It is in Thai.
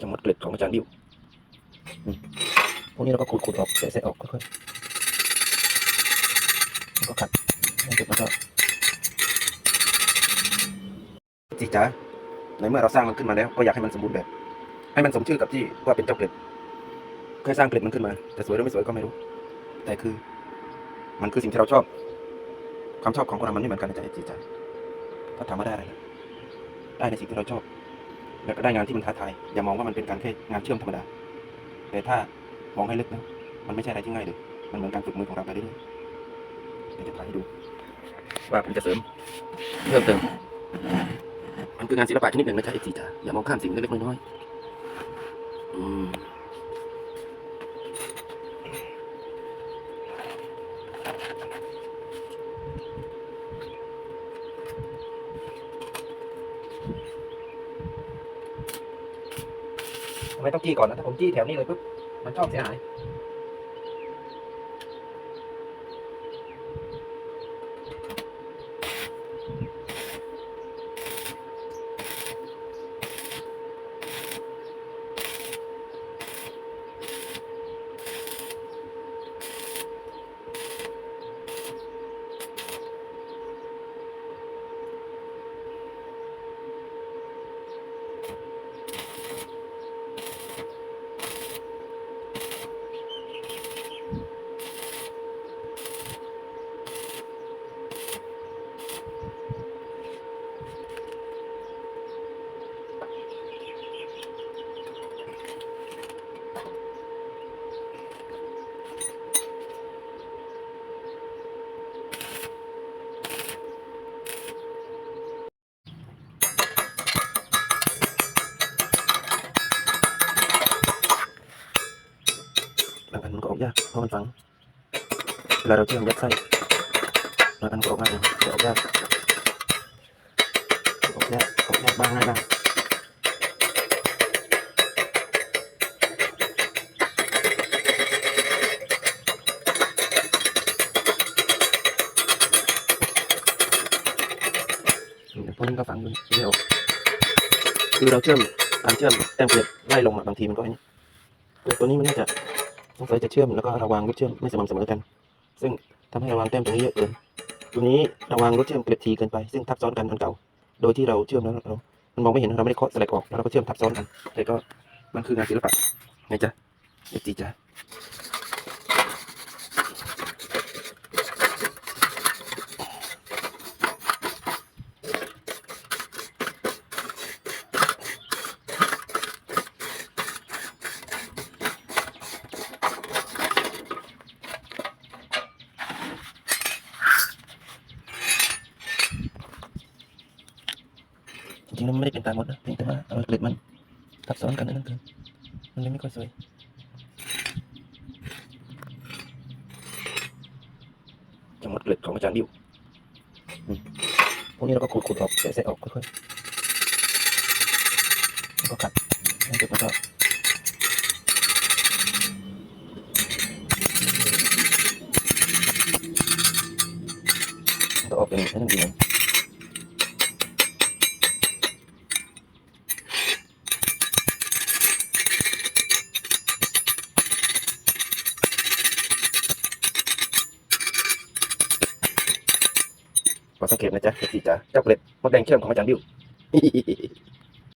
จะหมดเกล็ดของอาจารย์บิวอืมพวกนี้เราก็ขูดขูดออกแสะๆออกค่อยๆแล้วก็ขัดให้เสร็จแล้วก็จีจ๋าในเมื่อเราสร้างมันขึ้นมาแล้วก็อยากให้มันสมบูรณ์แบบ ให้มันสมชื่อกับที่ว่าเป็นเจ้าเกล็ดเคยสร้างเกล็ดมันขึ้นมา แต่สวยหรือไม่สวยก็ไม่รู้ แต่คือ มันคือสิ่งที่เราชอบ ความชอบของคนเรามันไม่เหมือนกันนะจ๊ะจีจ๋าถ้าถามว่าได้อะไรนะได้ในสิ่งที่เราชอบ แล้วก็ได้งานที่มันท้าทายอย่ามองว่ามันเป็นการแค่งานเชื่อมธรรมดา แต่ถ้ามองให้ลึกนะมันไม่ใช่อะไรที่ง่ายเลยมันเหมือนการฝึกมือของเราไปเรื่อยๆเดี๋ยวจะถ่ายให้ดู ว่าผมจะเสริมเพิ่มเติมมันคืองานศิลปะชนิดหนึ่งนะจ๊ะไอ้จีจ๋าอย่ามองข้ามสิ่งเล็กๆน้อยๆอืม ทำไมต้องจี้ก่อนนะถ้าผมจี้แถวนี้เลยปุ๊บมันชอบเสียหาย กยากเพราะมันฝังเวลาเราเชื่อมยัดไส้บางอันก็ออกง่ายแต่ออกยากออกยากออกยากบ้างง่ายบ้างเนี่ยพวกนี้ก็ฝังอยู่ไม่ออกคือเราเชื่อมการเชื่อมแต้มเกล็ดไล่ลงอะบางทีมันก็ไอ้นี่แต่ตัวนี้มันน่าจะ สงสัยจะเชื่อมแล้วก็ระวังรถเชื่อมไม่สม่ำเสมอกัน ซึ่งทำให้ระวังแต้มตรงนี้เยอะเกินตัวนี้ระวังรถเชื่อมเกล็ดทีเกินไปซึ่งทับซ้อนกันอันเก่า โดยที่เราเชื่อมแล้วเรามันมองไม่เห็นเราไม่ได้เคาะสลักออกแล้วเราก็เชื่อมทับซ้อนกันแต่ก็มันคืองานศิลปะไงจ๊ะเอจีจ๊ะ ๆแล้วมันไม่ได้เป็นตามหมดนะเพียงแต่ว่าเอาเกล็ดมันทับซ้อนกันนั่นเองมันเลยไม่ค่อยสวยจะหมดเกล็ดของอาจารย์บิวอืมพวกนี้เราก็ขูดขูดออกแสะๆออกค่อยๆแล้วก็ขัดให้เสร็จแล้วก็มันก็ออกเป็นไอ้นั่นดีนะ ขอสังเกตนะจ๊ะสีจ๋าเจ้าเกล็ดมดแดงเชื่อมของอาจารย์บิว